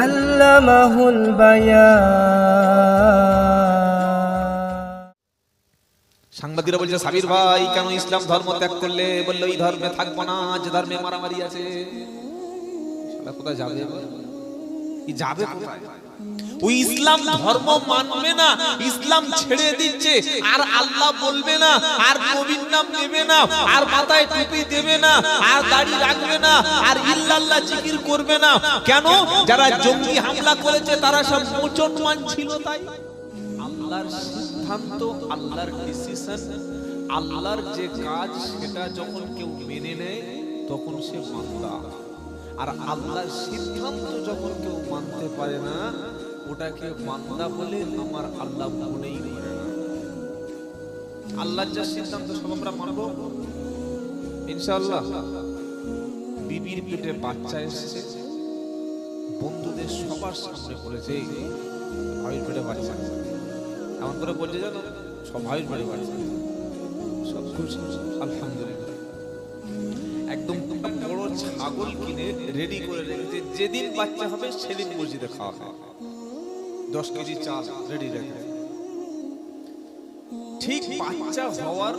আল্লামাহুল সাংবাদিকরা বলছে সাবির ভাই কেন ইসলাম ধর্ম ত্যাগ করলে? বলল এই ধর্মে থাকব না যে ধর্মে মারামারি আছে। কোথায় যাবে? কি যাবে কোথায়? ওই ইসলাম ধর্ম মানবে না, ইসলাম ছেড়ে দিচ্ছে, আর আল্লাহ বলবে না, আর নবীর নাম নেবে না, আর মাথায় টুপি দেবে না, আর দাড়ি রাখবে না, আর ইল্লাল্লাহ জিকির করবে না। কেন? যারা জঙ্গি হামলা করেছে, তারা সব মুসলমান ছিল তাই। আল্লাহর সিদ্ধান্ত, আল্লাহর ডিসিশন আল্লাহর যে কাজ, সেটা যখন কেউ মেনে নেয়, তখন সে মান্দা। আর আল্লাহর সিদ্ধান্ত যখন কেউ মানতে পারে না ওটাকে মান্দা বলে আমার আল্লাহ মনেই করে না আল্লাহর যা সিদ্ধান্ত সব আমরা মানবো। ইনশাআল্লাহ। বিবির পেটে বাচ্চা এসেছে। বন্ধুদের সবার সামনে বলেছে "এই, ভাবির পেটে বাচ্চা আছে।" এমন করে বলছে জানো সব ভাবির পেটে বাচ্চা সব খুশি। আলহামদুলিল্লাহ। একদম বড় ছাগল কিনে রেডি করে রেখেছে। যেদিন বাচ্চা হবে সেদিন মসজিদে খাওয়া হবে। দশ কেজি চাল রেডি রেখে ঠিক বাচ্চা হওয়ার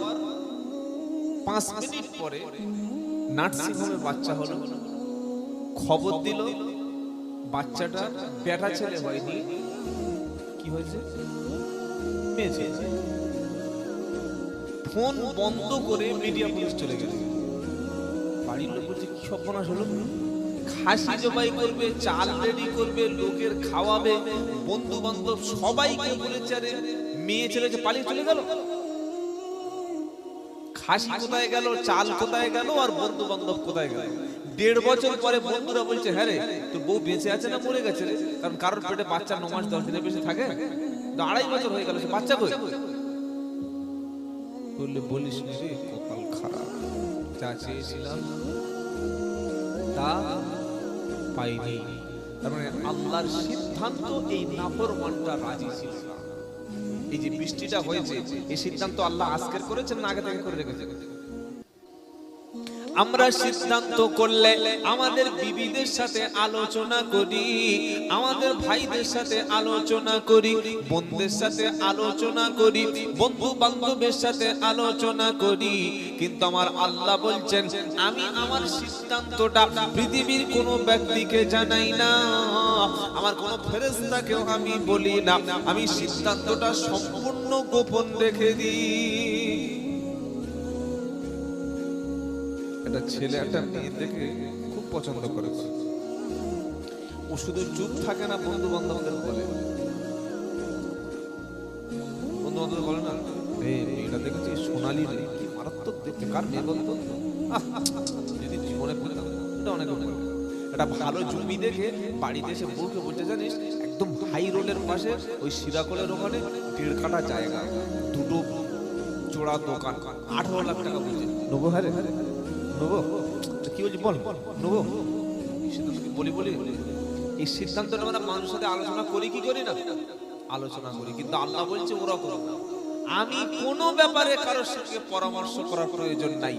পাঁচ মিনিট পরে নার্সিং হোমে বাচ্চা হলো। খবর দিল, বাচ্চাটা বেটা ছেলে হয়নি। কি হয়েছে। ফোন বন্ধ করে মিডিয়া পুলিশ চলে গেল বাড়ির লোক বলছে, কি সর্বনাশ হলো? খাসি জবাই করবে, চাল রেডি করবে, লোকের খাওয়াবে বন্ধু বান্ধব সবাইকে বলেছে, আরে মেয়ে ছেলে পালিয়ে চলে গেল? খাসি কোথায় গেল, চাল কোথায় গেল, আর বন্ধু বান্ধব কোথায় গেল? দেড় বছর পরে বন্ধুরা বলছে হ্যাঁ রে, তোর বউ বেঁচে আছে না মরে গেছে রে? কারণ কারোর পেটে বাচ্চা ন মাস, দশ দিনের বেশি থাকে? তো আড়াই বছর হয়ে গেল, সে বাচ্চা কই? বললে, বলিস রে, কপাল খারাপ। যা চেয়েছিলাম। তা পাইনি। তার মানে আল্লাহর সিদ্ধান্ত এই নাফরমানটা রাজি ছিল এই যে বৃষ্টিটা হয়েছে, এই সিদ্ধান্ত আল্লাহ আজকের করেছেন না আগে থেকে করে রেখেছেন? আমরা সিদ্ধান্ত করলে আমাদের বিবিদের সাথে আলোচনা করি, আমাদের ভাইদের সাথে আলোচনা করি, বন্ধুদের সাথে আলোচনা করি বন্ধু বান্ধবের সাথে আলোচনা করি। কিন্তু আমার আল্লাহ বলছেন, আমি আমার সিদ্ধান্তটা পৃথিবীর কোনো ব্যক্তিকে জানাই না। আমার কোনো ফেরেস্তাকেও আমি বলি না। আমি সিদ্ধান্তটা সম্পূর্ণ গোপন রেখে দিই। একটা ছেলে, একটা মেয়ে দেখে খুব পছন্দ করে। ও শুধু চুপ থাকে না বন্ধু বান্ধবদের বলে। বন্ধু বান্ধব বলে না, রে, মেয়েটা দেখেছি সোনালি রে, কি মারাত্মক দেখতে, কার মেয়ে বলতো? যদি জীবনে পেতাম এটা অনেকে বলে। একটা ভালো জমি দেখে বাড়িতে এসে বউকে বলতে জানিস, একদম হাই রোডের পাশে ওই সিরাকলের ওখানে দেড় কাটা জায়গা, দুটো জোড়া দোকান, আঠারো লাখ টাকা বলছে নেব হ্যাঁ রে নেব কি বলছি বল নেব সিদ্ধান্ত কি বলি বলি, এই সিদ্ধান্তটা আমরা মানুষের সাথে আলোচনা করি কি করি না? আলোচনা করি, কিন্তু আল্লাহ বলছে ওরা করো আমি কোনো ব্যাপারে কারোর সঙ্গে পরামর্শ করার প্রয়োজন নাই।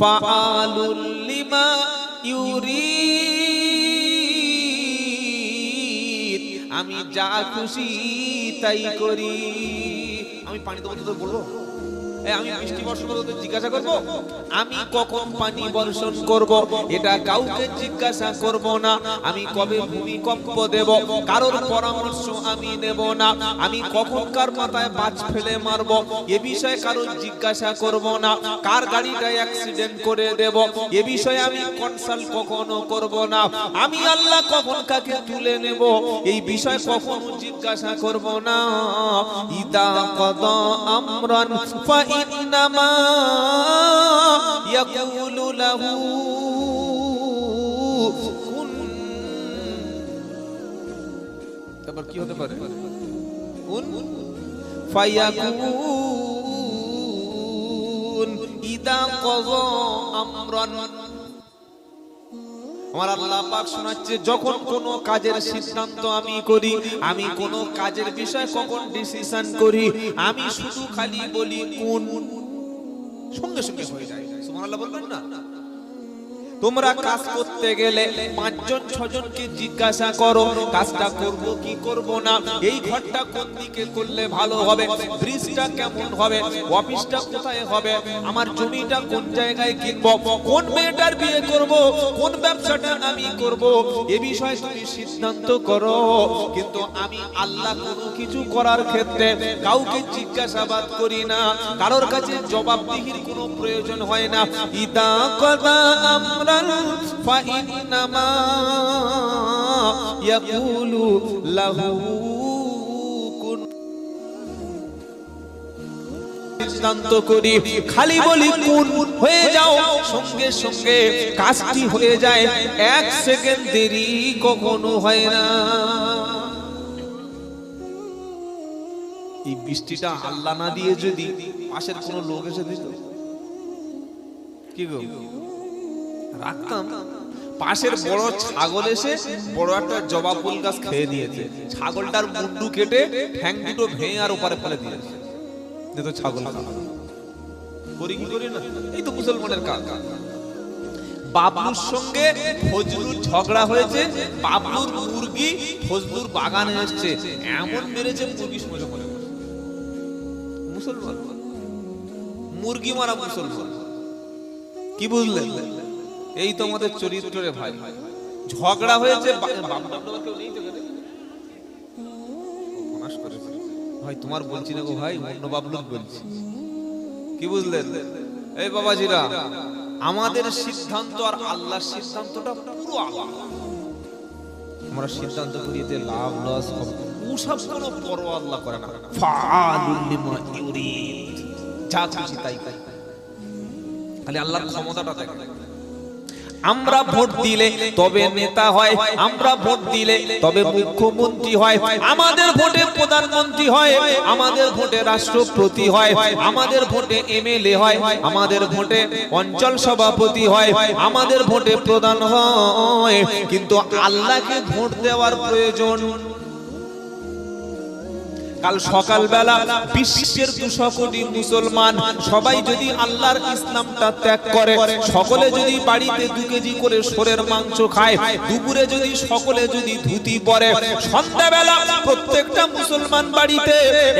ফাআলুল লিমা ইউরিদ। আমি যা খুশি তাই করি। আমি পানি দেবো তো বলব? আমি বৃষ্টি বর্ষণ করব জিজ্ঞাসা করব? আমি কখন পানি বর্ষণ করব? এটা কাউকে জিজ্ঞাসা করব না। আমি কবে ভূমিকম্প দেব? কারোর পরামর্শ আমি নেব না। আমি কখন কার মাথায় বাজ ফেলে মারব? এ বিষয়ে কারোর জিজ্ঞাসা করব না। কার গাড়িটা অ্যাক্সিডেন্ট করে দেব? এ বিষয়ে আমি কনসাল্ট কখনো করব না। আমি আল্লাহ কখন কাকে তুলে নেব? এই বিষয়ে কখনো জিজ্ঞাসা করব না। ইদা কদ আমরান ফাইন্নামা ইয়াকুলু লাহু কুন তারপর কি হতে পারে? কুন ফায়াকুন ইদা কদ আমরান আমার আল্লাহ পাক শোনাচ্ছে, যখন কোনো কাজের সিদ্ধান্ত আমি করি, আমি কোনো কাজের বিষয়ে কখন ডিসিশন করি? আমি শুধু খালি বলি, কোন? সঙ্গে সঙ্গে হয়ে যায়। সুবহানাল্লাহ বলবেন না? তোমরা কাজ করতে গেলে পাঁচজন, ছজনকে জিজ্ঞাসা করো, কাজটা করব কি করব না, এই ঘরটা কোন দিকে করলে ভালো হবে, ব্রিজটা কেমন হবে, অফিসটা কোথায় হবে, আমার জমিটা কোন জায়গায় কিনবো, কোন মেয়েটার বিয়ে করব, কোন ব্যবসাটা আমি করব, এ বিষয়ে তুমি সিদ্ধান্ত করো। কিন্তু আমি আল্লাহ কোনো কিছু করার ক্ষেত্রে কাউকে জিজ্ঞাসাবাদ করি না, কারোর কাছে জবাবদিহির কোনো প্রয়োজন হয় না। ইদা কদা ফাইন্নামা ইয়াকুলু লাহু কুন সিদ্ধান্ত করি, খালি বলি কোন, হয়ে যাও। সঙ্গে সঙ্গে কাজটি হয়ে যায়। এক সেকেন্ড দেরি কখনো হয় না। এই বৃষ্টিটা আল্লাহ না দিয়ে যদি পাশের কোনো লোক এসে দিত। কি গো? রাখতাম। পাশের বড় ছাগল এসে বড় একটা জবা ফুল গাছ খেয়ে নিয়েছে ছাগলটার মুন্ডু কেটে ঠ্যাং দুটো ভেঙে আর ওপারে ফেলে দিয়েছে। তো ছাগল করি কি করি না? এই তো মুসলমানের কাজ। সঙ্গে ফজলুর ঝগড়া হয়েছে। বাবলুর মুরগি ফজলুর বাগানে এসছে। এমন মেরেছে মুরগি মনে মুসলমান। মুরগি মারা মুসলমান। কি বুঝলেন? এই তো আমাদের চরিত্রে ভাই। ঝগড়া হয়েছে। ভাই, তোমার বলছি না গো ভাই, অন্য বাবলুর বলছি। কি বুঝলেন এই বাবাজিরা, আমাদের সিদ্ধান্ত আর আল্লাহর সিদ্ধান্তটা পুরো আলাদা। আমরা সিদ্ধান্ত করি এতে লাভ, লস হবে। ওসব কোনো পরোয়া আল্লাহ করে না। ফাআলুল লিমা ইউরিদ। যা খুশি তাই তাই খালি আল্লাহর ক্ষমতাটা দেখে। আমরা ভোট দিলে তবে নেতা হয়, আমরা ভোট দিলে তবে মুখ্যমন্ত্রী হয়। আমাদের ভোটে প্রধানমন্ত্রী হয়, আমাদের ভোটে রাষ্ট্রপতি হয়, আমাদের ভোটে এমএলএ হয়, আমাদের ভোটে অঞ্চল সভাপতি হয়, আমাদের ভোটে প্রধান হয়। কিন্তু আল্লাহকে ভোট দেওয়ার প্রয়োজন কাল সকালবেলা বিশ্বের দুশো কোটি মুসলমান সবাই যদি আল্লাহর ইসলামটা ত্যাগ করে, সকলে যদি বাড়িতে দু কেজি করে সোরের মাংস খায়, দুপুরে যদি সকলে যদি ধুতি পরে, সন্ধ্যাবেলা প্রত্যেকটা মুসলমান বাড়িতে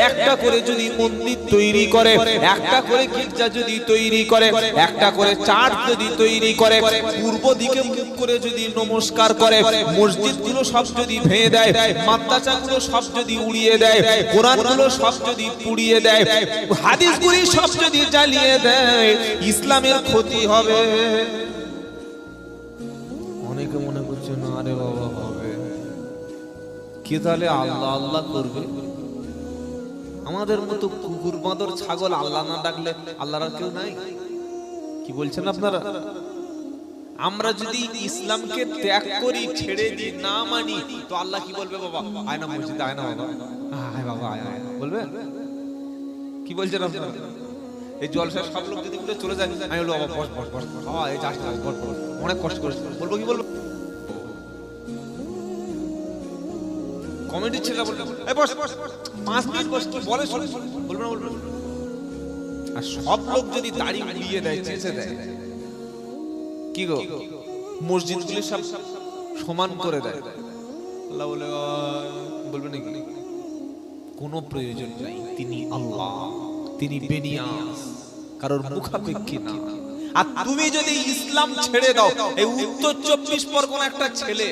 একটা করে যদি মন্দির তৈরি করে, একটা করে গির্জা যদি তৈরি করে, একটা করে চার্চ যদি তৈরি করে, পূর্ব দিকে মুখ করে যদি নমস্কার করে, মসজিদগুলো সব যদি ভেঙে দেয়, মাদ্রাসাগুলো সব যদি উড়িয়ে দেয় কোরআনগুলো সব যদি পুড়িয়ে দেয়, হাদিসগুলি সব যদি জ্বালিয়ে দেয়, ইসলামের ক্ষতি হবে। অনেকে মনে করছে, না বাবা, হবে। কে তাহলে আল্লাহ আল্লাহ করবে? আমাদের মতো কুকুর, বাঁদর, ছাগল আল্লাহ না ডাকলে আল্লাহর কেউ নাই? কি বলছেন আপনারা? আমরা যদি ইসলামকে ত্যাগ করি, ছেড়ে দিই, না মানি, তো আল্লাহ কি বলবে বাবা? আয় না মসজিদে আয় না বাবা। বাবা, আয় আয় বলবে? কি বলছেন আপনারা এই জলসা সব লোক যদি উঠে চলে যায়, আমি বলব, বাবা, বস বস বস বাবা, এই যাস না বস বস অনেক কষ্ট করেছে। বলব, কি বলব? কমেডি ছেলে বলবে, এই বস পাঁচ মিনিট বস কি বলে শোন। বলবে না, বলবে? আর সব লোক যদি দাড়ি উড়িয়ে দেয়, চেঁচে দেয়, কি গো? মসজিদগুলি সব সমান করে দেয়। আল্লাহ বলে বলবে নাকি? কোনো প্রয়োজন নাই। তিনি আল্লাহ, তিনি বেনিয়াস কারোর মুখাপেক্ষী না। আর তুমি যদি ইসলাম ছেড়ে দাও, এই উত্তর চব্বিশ পরগনা একটা ছেলে।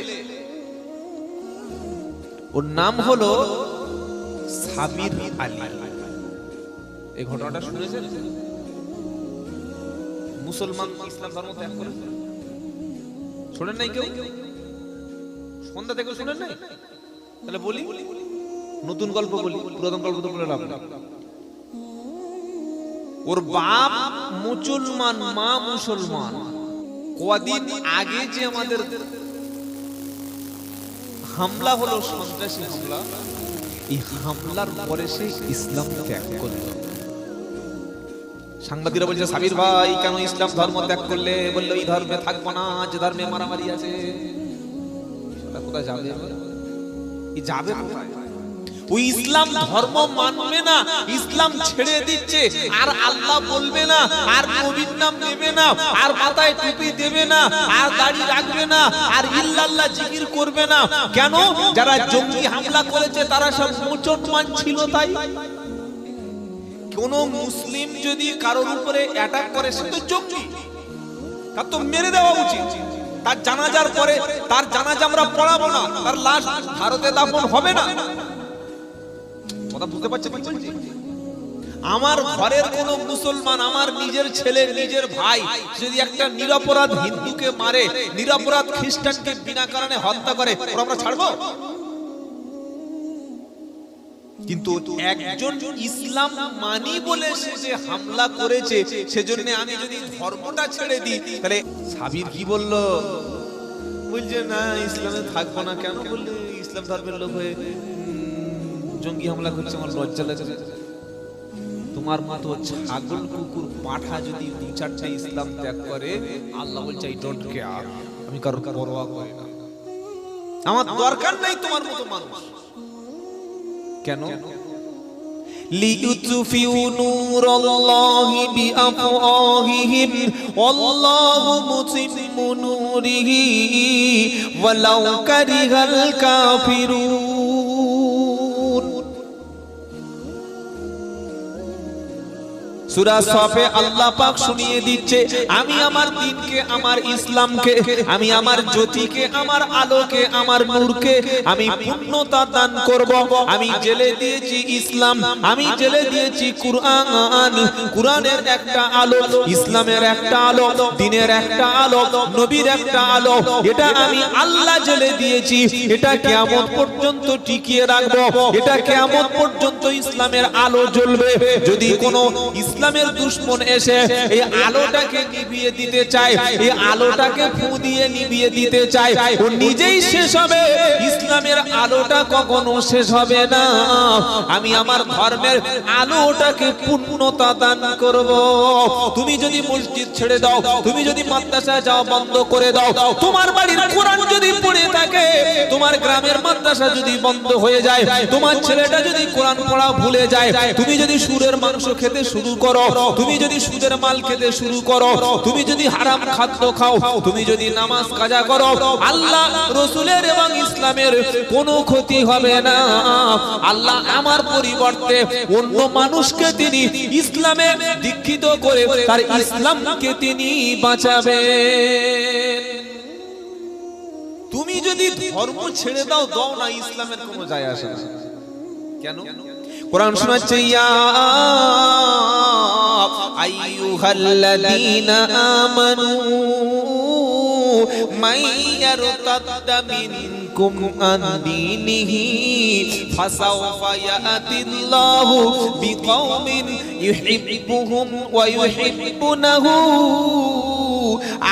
ওর নাম হলো সাবির আলী। এই ঘটনাটা শুনেছেন? মুসলমান ইসলাম ধর্ম ত্যাগ করেছে? শোনেন নাই কেউ? সন্ধ্যা থেকে শোনেন নাই? তাহলে বলি। নতুন গল্প বলি পুরাতন গল্প তো বলে লাভ ওর বাপ মুসলমান মা মুসলমান। কদিন আগে যে আমাদের হামলা হলো সন্ত্রাসী হামলা এই হামলার পরে সে ইসলাম ত্যাগ করল। সাংবাদিকরা বলছে সাবির ভাই কেন ইসলাম ধর্ম ত্যাগ করলে? বলল এই ধর্মে থাকব না যে ধর্মে মারামারি আছে। কোথায় যাবে? যাবে কোথায়? ওই ইসলাম ধর্ম মানবে না, ইসলাম ছেড়ে দিচ্ছে, আর আল্লাহ বলবে না, আর নবীর নাম নেবে না, আর মাথায় টুপি দেবে না, আর দাড়ি রাখবে না, আর ইল্লাল্লাহ জিকির করবে না। কেন? যারা জঙ্গি হামলা করেছে, তারা সব মুসলমান ছিল তাই। কোন মুসলিম যদি কারোর উপরে অ্যাটাক করে, সে তো জঙ্গি। তার তো মেরে দেওয়া উচিত। তার জানাজার পরে, তার জানাজা আমরা পড়াবো না। তার লাশ ভারতে দাফন হবে না। কথা বুঝতে পারছেন আমার ঘরের কোন মুসলমান, আমার নিজের ছেলে, নিজের ভাই যদি একটা নিরপরাধ হিন্দুকে মারে, নিরপরাধ খ্রিস্টানকে বিনা কারণে হত্যা করে আমরা ছাড়বো? কিন্তু একজন ইসলাম মানি বলে সে যে হামলা করেছে, সেজন্য আমি যদি ধর্মটা ছেড়ে দিই, তাহলে সাবির কি বলল? বলছে, না, ইসলামে থাকব না। কেন বললে? ইসলাম ধর্মের লোক হয়ে জঙ্গি হামলা করছে আমার লজ্জা লাগছে। তোমার মতো ছাগল কুকুর, পাঠা যদি দু চারটা ইসলাম ত্যাগ করে, আল্লাহ বলছে আই ডোন্ট কেয়ার আমি কারোর পরোয়া করি না। আমার দরকার নাই তোমার মতো মানুষ। কেন? লিইউতফিউ নূরাল্লাহি বিআফওয়াহিহিম, ওয়াল্লাহু মুতিম্মু নূরিহি, ওয়ালাউ কারিহাল কাফিরুন। সূরা সফে আল্লাহ পাক শুনিয়ে দিচ্ছে, আমি আমার দিনকে, আমার ইসলামকে, আমি আমার জ্যোতিকে, আমার আলোকে, আমার নূরকে আমি পূর্ণতা দান করব। আমি জেলে দিয়েছি ইসলাম, আমি জেলে দিয়েছি কুরআন, কুরআনের একটা আলো, ইসলামের একটা আলো, দিনের একটা আলো, নবীর একটা আলো, এটা আমি আল্লাহ জেলে দিয়েছি, এটা কিয়ামত পর্যন্ত টিকিয়ে রাখব, এটা কিয়ামত পর্যন্ত ইসলামের আলো জ্বলবে। যদি কোনো ইসলামের দুশ্মন এসে এই আলোটাকে নিভিয়ে দিতে চায়, এই আলোটাকে ফু দিয়ে নিভিয়ে দিতে চায়। ও নিজেই শেষ হবে। ইসলামের আলোটা কখনো শেষ হবে না। আমি আমার ধর্মের আলোটাকে পূর্ণতা দান করব। তুমি যদি মসজিদ ছেড়ে দাও, তুমি যদি মাদ্রাসা যাও বন্ধ করে দাও, তোমার বাড়ির কোরআন যদি পড়ে থাকে, তোমার গ্রামের মাদ্রাসা যদি বন্ধ হয়ে যায়, তোমার ছেলেটা যদি কোরআন পড়া ভুলে যায়, তুমি যদি সুরের মাংস খেতে শুরু করো তুমি যদি সুদের মাল খেতে শুরু করো, তুমি যদি হারাম খাদ্য খাও, তুমি যদি নামাজ কাজা করো, আল্লাহ রসুলের এবং ইসলামের কোনো ক্ষতি হবে না। আল্লাহ আমার পরিবর্তে অন্য মানুষকে তিনি ইসলামে দীক্ষিত করে তার ইসলামকে তিনি বাঁচাবেন। তুমি যদি ধর্ম ছেড়ে দাও দাও না, ইসলামের কোনো যায় আসে কেন? কোরআন শোনাচ্ছে ইয়া আইয়ুহাল্লাযীনা আমানু মান ইয়ারতাদ্দা মিনকুম আন দীনিহি ফাসাওফা ইয়াতিল্লাহু বিকওমিন ইউহিব্বুহুম ওয়া ইউহিব্বুনাহু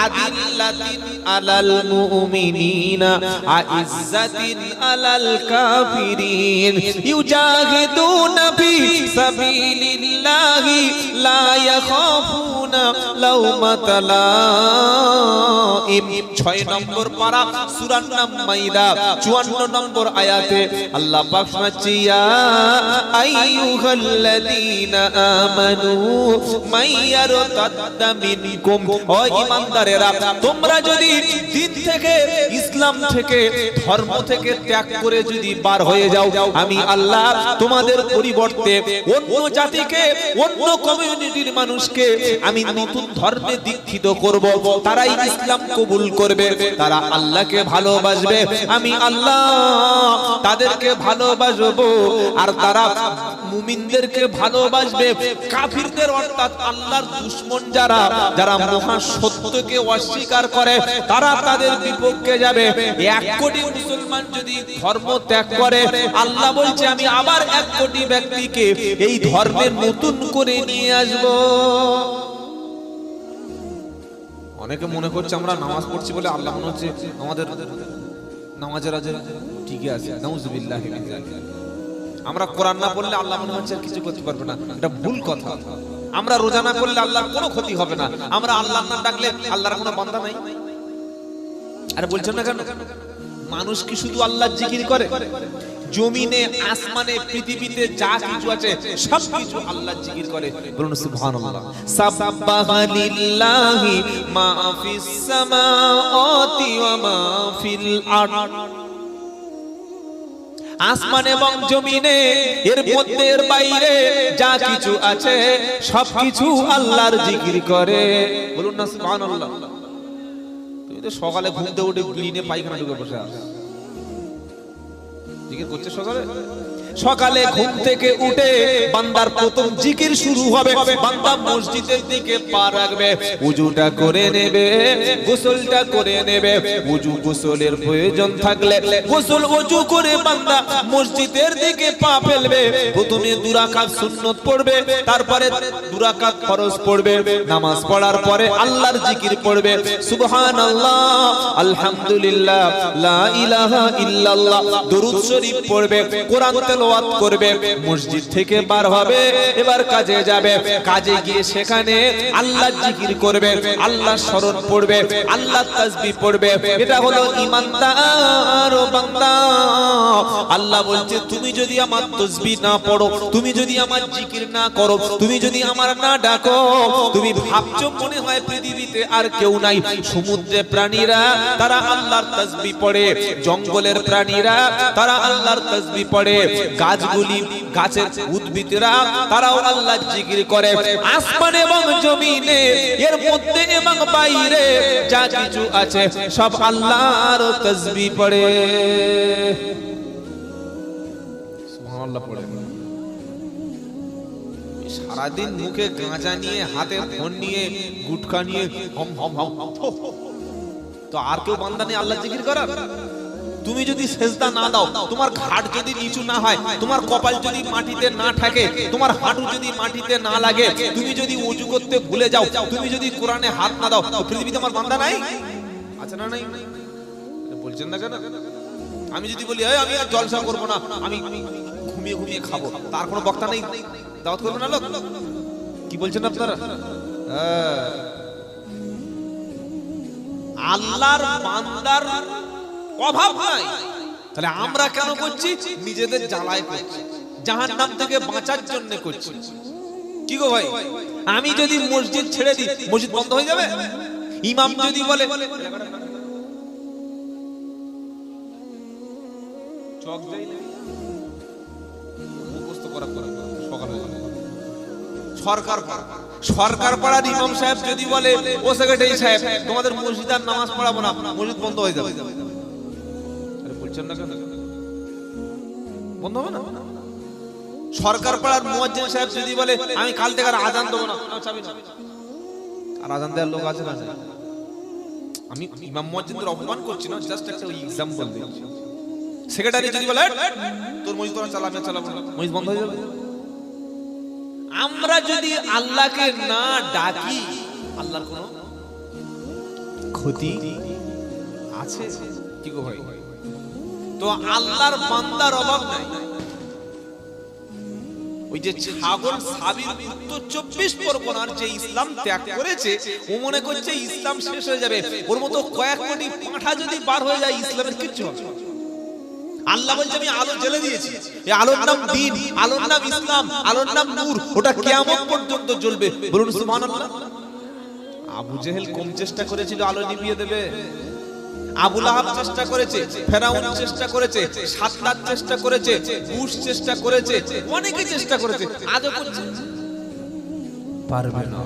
আদিল্লাতিন আলাল মুমিনিনা, আইজ্জাতিন আলাল কাফিরিন। ইউজাহিদুনা ফি সাবিলিল্লাহি, লা ইয়াখাফুনা লাওমাতা লাইম। 6 নম্বর পারা নাম মাইদা 54 নম্বর আয়াতে আল্লাহ পাক শোনাচ্ছে ইয়া আইয়ুহাল্লাযীনা আমানু, মাইয়ারতাদ্দা মিনকুম, ও ইমানদারেরা, তোমরা যদি দিন থেকে ইসলাম থেকে, ধর্ম থেকে ত্যাগ করে যদি বার হয়ে যাও, আমি আল্লাহ তোমাদের পরিবর্তে অন্য জাতিকে, অন্য কমিউনিটির মানুষকে আমি নতুন ধর্মে দীক্ষিত করব। তারাই ইসলাম কবুল করবে, তারা আল্লাহকে ভালোবাসবে। আমি আল্লাহ তাদেরকে ভালোবাসবো, আর তারা মুমিনদেরকে ভালোবাসবে। কাফিরদের অর্থাৎ আল্লাহর দুশমন যারা যারা মহা সত্যকে অস্বীকার করে, তারা তাদের বিপক্ষে যাবে। এক কোটি মুসলমান যদি ধর্ম ত্যাগ করে, আল্লাহ বলছে, আমি আবার এক কোটি ব্যক্তিকে এই ধর্মের নতুন করে নিয়ে আসব। অনেকে মনে করছে, আমরা নামাজ পড়ছি বলে আল্লাহ মনে হচ্ছে আমাদের নামাজের আজ ঠিকই আছে। আমরা কোরআন না পড়লে আল্লাহ মনে হচ্ছে কিছু করতে পারবে না। এটা ভুল কথা। আমরা রোজা না করলে আল্লাহর কোনো ক্ষতি হবে না। আমরা আল্লাহ না ডাকলে আল্লাহর কোনো বান্দা নাই। আরে বলছেন না কেন? মানুষ কি শুধু আল্লাহর জিকির করে? জমিনে, আসমানে, পৃথিবীতে যা কিছু আছে, সব কিছু আল্লাহ জিকির করে। বলুন, সুবহানাল্লাহ। সাব্বাহা মা ফিস সামাওয়াতি ওয়া মা ফিল আরদ। আসমান এবং জমিনে এর মধ্যে এর বাইরে যা কিছু আছে সব কিছু আল্লাহর জিকির করে। বলুন না সুবহানাল্লাহ। তুমি তো সকালে ঘুম থেকে উঠে বিড়ি নিয়ে পায়খানা ঢুকে বসে আছো। জিকির করছে সকালে? সকালে ঘুম থেকে উঠে বান্দার প্রথম জিকির শুরু হবে। বান্দা মসজিদের দিকে পা রাখবে, উজুটা করে নেবে, গোসলটা করে নেবে। উজু গোসলের প্রয়োজন থাকলে গোসল উজু করে বান্দা মসজিদের দিকে পা ফেলবে। প্রথমে দুরাকাত সুন্নত পড়বে, তারপরে দুরাকাত ফরজ পড়বে। নামাজ পড়ার পরে আল্লাহর জিকির পড়বে। সুবহানাল্লাহ, আলহামদুলিল্লাহ, লা ইলাহা ইল্লাল্লাহ, দরুদ শরীফ পড়বে। কোরআন তেলাওয়াত করবে, মসজিদ থেকে বার হবে, এবার কাজে যাবে। কাজে গিয়ে সেখানে আল্লাহ জিকির করবে, আল্লাহ স্মরণ পড়বে, আল্লাহ তাসবিহ পড়বে। এটা হলো ইমানদার বান্দা। আল্লাহ বলছে, তুমি যদি আমার তসবিহ না পড়ো, তুমি যদি আমার জিকির না করো, তুমি যদি আমার না ডাকো, তুমি ভাবছ মনে হয় পৃথিবীতে আর কেউ নাই। সমুদ্রে প্রাণীরা, তারা আল্লাহর তাসবিহ পড়ে। জঙ্গলের প্রাণীরা, তারা আল্লাহর তাসবিহ পড়ে। গাছগুলি গাছের উদ্ভিদরা তারাও আল্লাহর জিকির করে আসমান এবং জমিনে এর মধ্যে এবং বাইরে যা কিছু আছে সব আল্লাহর তাসবিহ পড়ে সুবহানাল্লাহ পড়ে সারাদিন মুখে গাঁজা নিয়ে হাতে ফোন নিয়ে গুটখা নিয়ে হম হম হম। তো আর কেউ বান্দা নেই আল্লাহ জিকির করার তুমি যদি সেজদা না দাও তোমার ঘাট যদি নিচু না হয় তোমার কপাল যদি মাটিতে না থাকে তোমার হাঁটু যদি মাটিতে না লাগে তুমি যদি উজু করতে ভুলে যাও তুমি যদি কোরআনে হাত না দাও পৃথিবীতে আমার বান্দা নাই? আছে না নাই? বলছেন না কেন? আমি যদি বলি "এই, আমি আর জলসা করব না আমি আমি ঘুমিয়ে ঘুমিয়ে খাব। তার কোনো বক্তা নেই? দাওয়াত করবে না লোক? কি বলছেন আপনারা? হ্যাঁ। আল্লাহর বান্দার অভাব নাই। তাহলে আমরা কেন করছি? নিজেদের জ্বালায় করছি। জাহান নাম থেকে বাঁচার জন্য করছি। কি গো ভাই? আমি যদি মসজিদ ছেড়ে দিই, মসজিদ বন্ধ হয়ে যাবে? ইমাম যদি বলে সরকার পাড়ার ইমাম সাহেব যদি বলে, ও সেক্রেটারি সাহেব, তোমাদের মসজিদ আর নামাজ পড়াবো না, মসজিদ বন্ধ হয়ে যাবে। আরে বলছেন না কেন? বন্ধ হবে না? সরকার পাড়ার মুয়াজ্জিন সাহেব যদি বলে আমি কাল থেকে আর আজান দেবো না। আর আজান দেওয়ার লোক আছে না? আমি ইমাম মুয়াজ্জিনদের অপমান করছি না জাস্ট একটা এক্সাম্পল দিচ্ছি সেক্রেটারি যদি বলে "এই, তোর মসজিদ তোরা চালা আমি আর চালাবো মসজিদ বন্ধ হয়ে যাবে। আমরা যদি আল্লাহকে না ডাকি আল্লাহর কোনো ক্ষতি আছে? কি গো ভাই? তো আল্লাহর বান্দার অভাব নাই। ওই যে ছাগল সাবির উত্তর চব্বিশ পরগনার যে ইসলাম ত্যাগ করেছে, ও মনে করছে ইসলাম শেষ হয়ে যাবে। ওর মতো কয়েক কোটি পাঁঠা যদি বার হয়ে যায়, ইসলামের কিচ্ছু। আল্লাহ বলছে, আমি আলো জ্বেলে দিয়েছি। এই আলোর নাম দিন, আলোর নাম ইসলাম, আলোর নাম নূর। ওটা কিয়ামত পর্যন্ত জ্বলবে। বলুন, সুবহানাল্লাহ। আবু জেহেল কম চেষ্টা করেছিল আলো নিভিয়ে দেবে। আবু লাহাব চেষ্টা করেছে, ফেরাউন চেষ্টা করেছে সাতলাত চেষ্টা করেছে, বুশ চেষ্টা করেছে, অনেকে চেষ্টা করেছে আজও পারবে না।